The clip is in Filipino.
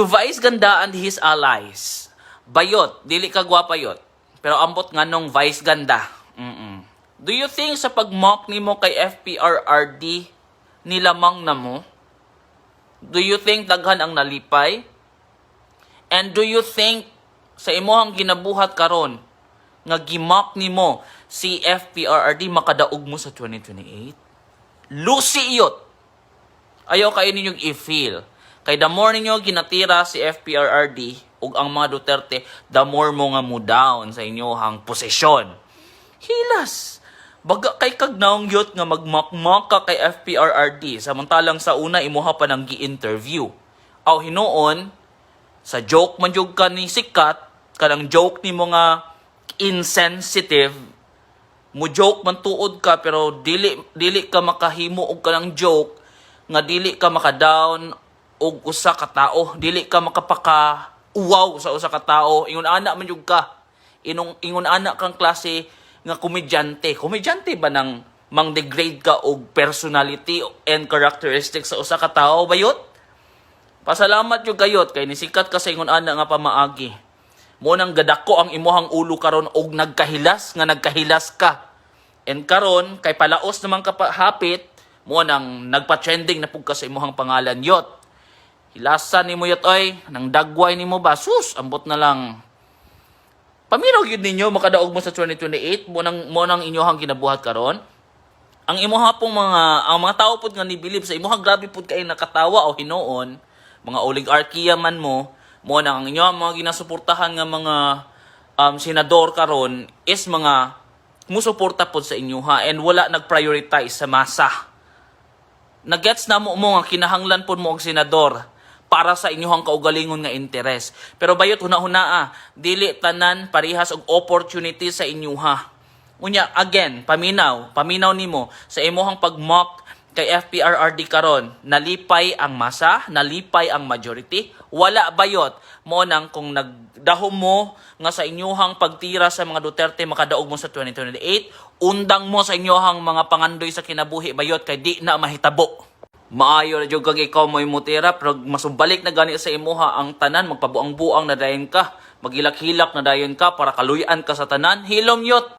To Vice Ganda and his allies. Bayot, dili ka gwapa yot. Pero ambot nga nung Vice Ganda. Mm-mm. Do you think sa pag-mock ni mo kay FPRRD, nilamang na mo? Do you think daghan ang nalipay? And do you think sa imohang ginabuhat karon nga gimak nimo si FPRRD makadaog mo sa 2028? Lucy iyot. Ayaw kayo ninyong i-feel. Kay the more ninyo ginatira si FPRRD ug ang mga Duterte, the more mo nga mo down sa inyohang posisyon. Hilas. Baga kay kag naong yot nga magmakmak ka kay FPRRD samantalang sa una imuha pa nang gi-interview. Aw hinuon sa joke man jud ka ni sikat kanang joke ni mo nga insensitive mo joke man tuod ka pero dili dili ka makahimo og kanang joke nga dili ka maka-down og usa ka tao dili ka makapaka uwaw sa usa ka tao ingon ana man jud ka inong ingon ana kang klase nga komedyante komedyante ba nang mang degrade ka og personality and characteristics sa usa ka tao bayot Pasalamat yung kayot kay nisikat ka sa ingon ana nga pamaagi. Mo nang gadako ang imuhang ulo karon og nagkahilas nga nagkahilas ka. And karon kay palaos naman ka hapit mo nang nagpa-trending na pug ka sa imuhang pangalan yot. Hilasan nimo yot oy, nang dagway nimo ba? Sus ambot na lang. Paminaw gyud ninyo makadaog mo sa 2028 mo nang mo nang inyohang ginabuhat karon? Ang imuha pong mga ang mga tao pud nga nibilib sa imuha grabe pud kay nakatawa o hinuon mga oligarkiya man mo mo na ang inyo mga ginasuportahan nga mga um, senador karon is mga musuporta pod sa inyo ha and wala nag-prioritize sa masa. Nagets na mo mo nga kinahanglan pod mo og senador para sa inyong kaugalingon nga interes. Pero bayot huna-hunaa, dili tanan parihas og opportunity sa inyuha. Unya again, paminaw, paminaw nimo sa imuhang pag-mock kay FPRRD karon, nalipay ang masa, nalipay ang majority, wala bayot mo nang kung nagdahom mo nga sa inyuhang pagtira sa mga Duterte makadaog mo sa 2028, undang mo sa inyuhang mga pangandoy sa kinabuhi bayot kay di na mahitabo. Maayo na jud kag ikaw mo'y mutira pero masumbalik na gani sa imuha ang tanan magpabuang-buang na dayon ka, magilak-hilak na dayon ka para kaluyan ka sa tanan. Hilom yot.